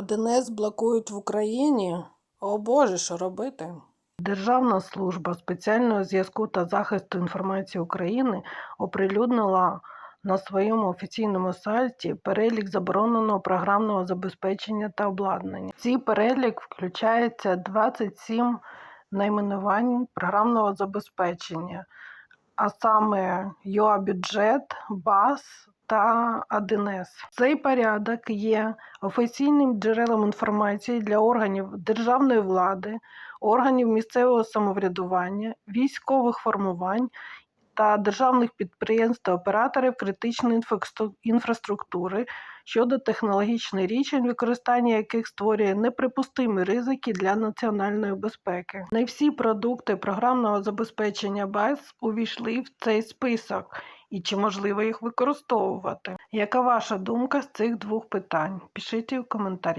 А ДНС блокують в Україні? О Боже, що робити? Державна служба спеціального зв'язку та захисту інформації України оприлюднила на своєму офіційному сайті перелік забороненого програмного забезпечення та обладнання. Цей перелік включається 27 найменувань програмного забезпечення, а саме UA-бюджет, BAS та А1С. Цей порядок є офіційним джерелом інформації для органів державної влади, органів місцевого самоврядування, військових формувань та державних підприємств та операторів критичної інфраструктури щодо технологічних рішень, використання яких створює неприпустимі ризики для національної безпеки. Не всі продукти програмного забезпечення БАС увійшли в цей список. І чи можливо їх використовувати? Яка ваша думка з цих двох питань? Пишіть у коментарі.